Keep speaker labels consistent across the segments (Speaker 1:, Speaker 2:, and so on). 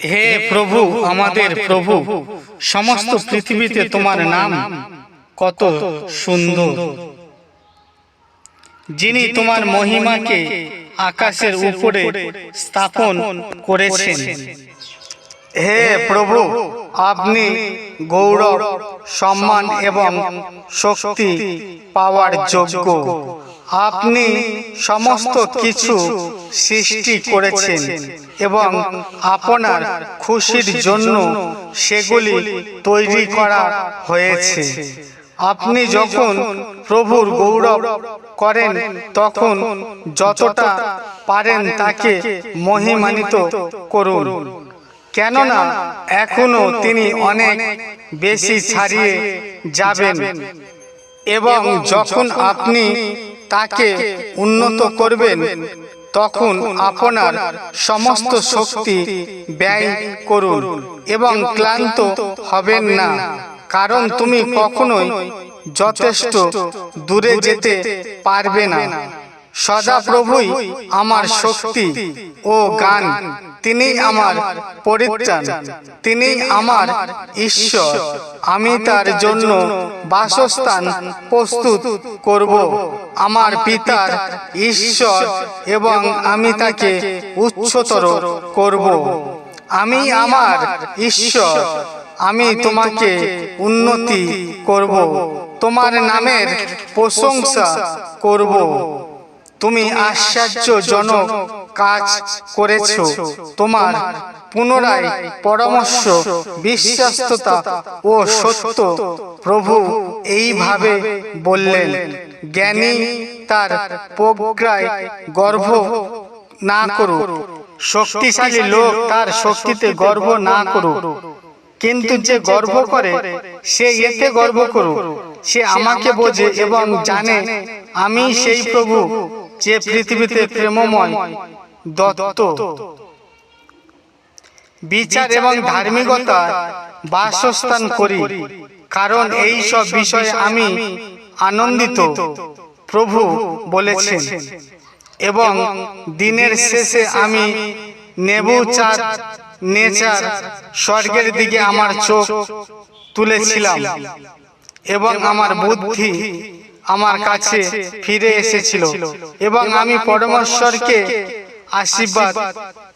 Speaker 1: হে প্রভু আমাদের প্রভু সমস্ত পৃথিবীতে তোমার নাম কত সুন্দর। যিনি তোমার মহিমাকে আকাশের উপরে স্থাপন করেছেন। হে প্রভু আপনি গৌরব সম্মান এবং শক্তি পাওয়ার যোগ্য। আপনি সমস্ত কিছু সৃষ্টি করেছেন এবং আপনার খুশির জন্য সেগুলি তৈরি করা হয়েছে। আপনি যখন প্রভুর গৌরব করেন তখন যতটা পারেন তাকে মহিমানিত করুন। কেননা এখনও তিনি অনেক বেশি ছাড়িয়ে যাবেন। এবং যখন আপনি তাকে উন্নত করবেন তখন আপনার সমস্ত শক্তি ব্যয় করুন এবং ক্লান্ত হবেন না। কারণ তুমি কখনোই যথেষ্ট দূরে যেতে পারবে না। সদা প্রভুই আমার শক্তি ও গান। তিনি আমার পরিত্রাণ। তিনি আমার ঈশ্বর। আমি তার জন্য বাসস্থান প্রস্তুত করব। আমার পিতার ঈশ্বর এবং আমি তাকে উচ্চতর করব। আমি আমার ঈশ্বর। আমি তোমাকে উন্নতি করব। তোমার নামের প্রশংসা করব। তুমি আশ্চর্যজনক কাজ করেছ। তোমার পুনরায় পরামর্শ বিশ্বাস্ততা ও সত্য প্রভু এইভাবে বললেন। জ্ঞানী তার প্রজ্ঞায় গর্ব না করুক। শক্তিশালী লোক তার শক্তিতে গর্ব না করুক। কিন্তু যে গর্ব করে সে এতে গর্ব করুক। সে আমাকে বোঝে এবং জানে আমি সেই প্রভু। যে পৃথিবীতে প্রেমময় দত্ত। বিচার এবং ধার্মিকতা বাসস্থান করি। কারণ এই সব বিষয়ে আমি আনন্দিত প্রভু বলেছেন। এবং দিনের শেষে আমি নেবু চাঁদ নেচার স্বর্গের দিকে আমার চোখ তুলেছিলাম। এবং আমার বুদ্ধি আমার কাছে ফিরে এসেছিল এবং আমি পরমেশ্বরকে আশীর্বাদ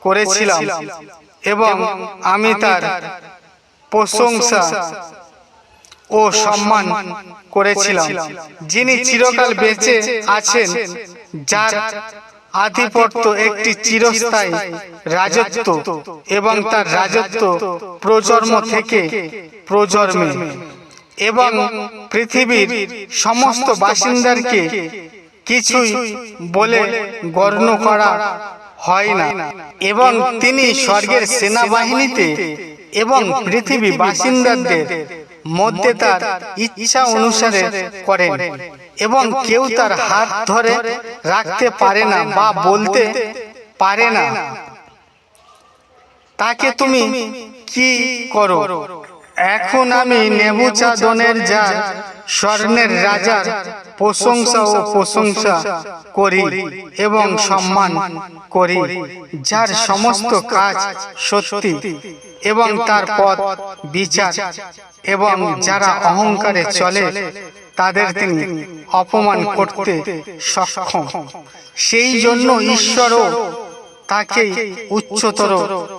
Speaker 1: করেছিলাম এবং আমি তার প্রশংসা ও সম্মান করেছিলাম। যিনি চিরকাল বেঁচে আছেন, যার আধিপত্য একটি চিরস্থায়ী রাজত্ব এবং তার রাজত্ব প্রজন্ম থেকে প্রজন্মে। এবং পৃথিবীর সমস্ত বাসিন্দারকে কিছুই বলে গণ্য করা হয় না। এবং তিনি স্বর্গের সেনাবাহিনীতে এবং পৃথিবী বাসিন্দাদের মধ্যে তার ইচ্ছা অনুসারে করেন এবং কেউ তার হাত ধরে রাখতে পারে না বা বলতে পারে না। তাকে তুমি কি করো? এখন আমি নেবুচাদনের যা স্বর্ণের রাজার প্রশংসা ও প্রশংসা করি এবং সম্মান করি, যার সমস্ত কাজ সত্যি এবং তার পথ বিচার এবং যারা অহংকারে চলে, তাদের তিনি অপমান করতে সক্ষম। সেই জন্য ঈশ্বরও তাকে উচ্চতর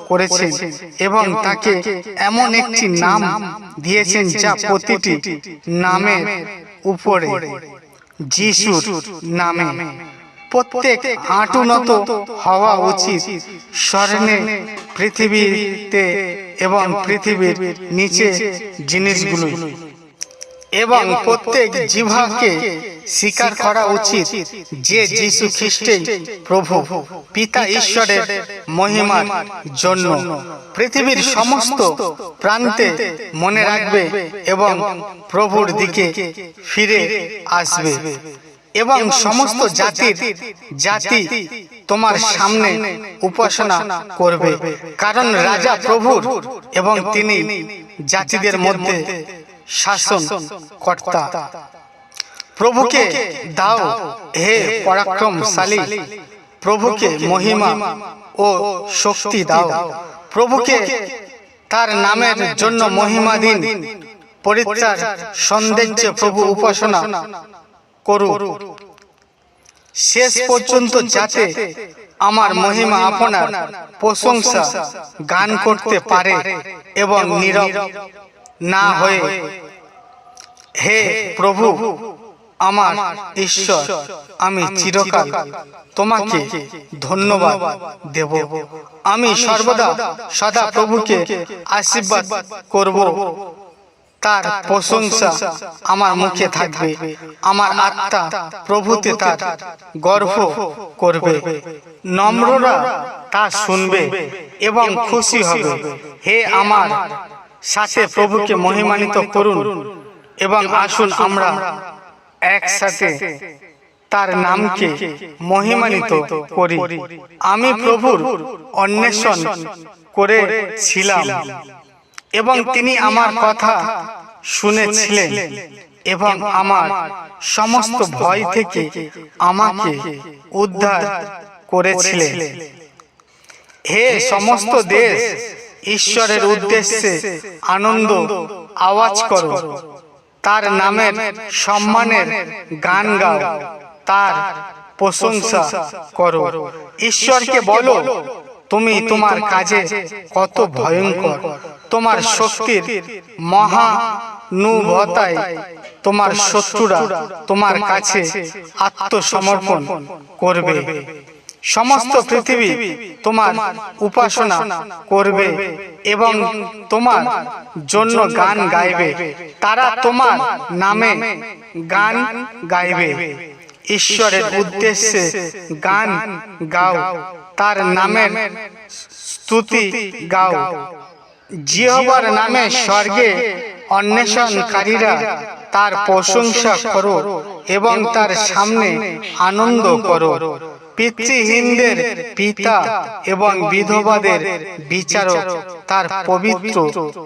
Speaker 1: করেছেন এবং তাকে এমন একটি নাম দিয়েছেন যা প্রতিটি নামের উপরে যিশুর নামে। প্রত্যেক আঁটুনত হওয়া উচিত স্বর্ণে, পৃথিবীতে এবং পৃথিবীর নিচে জিনিসগুলো এবং প্রত্যেক জিভাকে স্বীকার করা উচিত যে যীশু খ্রিস্টেই প্রভু পিতা ঈশ্বরের মহিমার জন্য পৃথিবীর সমস্ত প্রান্তে মনে রাখবে এবং প্রভুর দিকে ফিরে আসবে। এবং সমস্ত জাতির জাতি তোমার সামনে উপাসনা করবে। কারণ রাজা প্রভুর এবং তিনি জাতিদের মধ্যে শাসন কর্তা। প্রভুকে দাও হে পরাক্রমশালী। প্রভুকে মহিমা ও শক্তি দাও। প্রভুকে তার নামের জন্য মহিমা দিন পরিত্রাণ সন্দেহে প্রভু উপাসনা করু শেষ পর্যন্ত যাতে আমার মহিমা আপনার প্রশংসা গান করতে পারে এবং নীরব। না হয়ে হে প্রভু আমার ঈশ্বর আমি চিরকাল তোমাকে ধন্যবাদ দেব। আমি সর্বদা সদা প্রভুকে আশীর্বাদ করব। তার প্রশংসা আমার মুখে থাকবে। আমার আত্মা প্রভুতে তার গর্ব করবে। নম্ররা তা শুনবে এবং খুশি হবে। হে আমার সাথে প্রভুকে মহিমানিত করুন এবং আসুন আমরা একসাথে তার নামকে মহিমানিত করি। আমি প্রভুর অন্বেষণ করেছিলাম। এবং তিনি আমার কথা শুনেছিলেন। এবং আমার সমস্ত ভয় থেকে আমাকে উদ্ধার করেছিলেন। হে সমস্ত দেশ ঈশ্বরের উদ্দেশ্যে আনন্দ আওয়াজ করো। তার নামের সম্মানের গান গাও। তার প্রশংসা করো। ঈশ্বরকে বলো তুমি তোমার কাজে কত ভয়ঙ্কর। তোমার শক্তির মহানুভতায় তোমার শত্রুরা তোমার কাছে আত্মসমর্পণ করবে। সমস্ত পৃথিবী তোমার উপাসনা করবে এবং তোমার জন্য গান গাইবে। তারা তোমার নামে গান গাইবে। ঈশ্বরের উদ্দেশ্যে গান গাও। তার নামের স্তুতি গাও। জিহবার নামে স্বর্গে অন্বেষণকারীরা তার প্রশংসা করো এবং তার সামনে আনন্দ করো। পিতৃহীনদের পিতা এবং বিধবাদের বিচারক, তার পবিত্র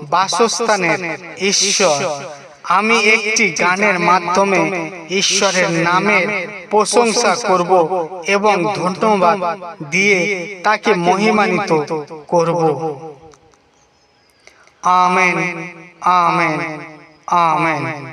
Speaker 1: বাসস্থানের ঈশ্বর। আমি একটি গানের মাধ্যমে ঈশ্বরের নামের প্রশংসা করব এবং ধন্যবাদ দিয়ে তাকে মহিমান্বিত করব। Amen amen amen.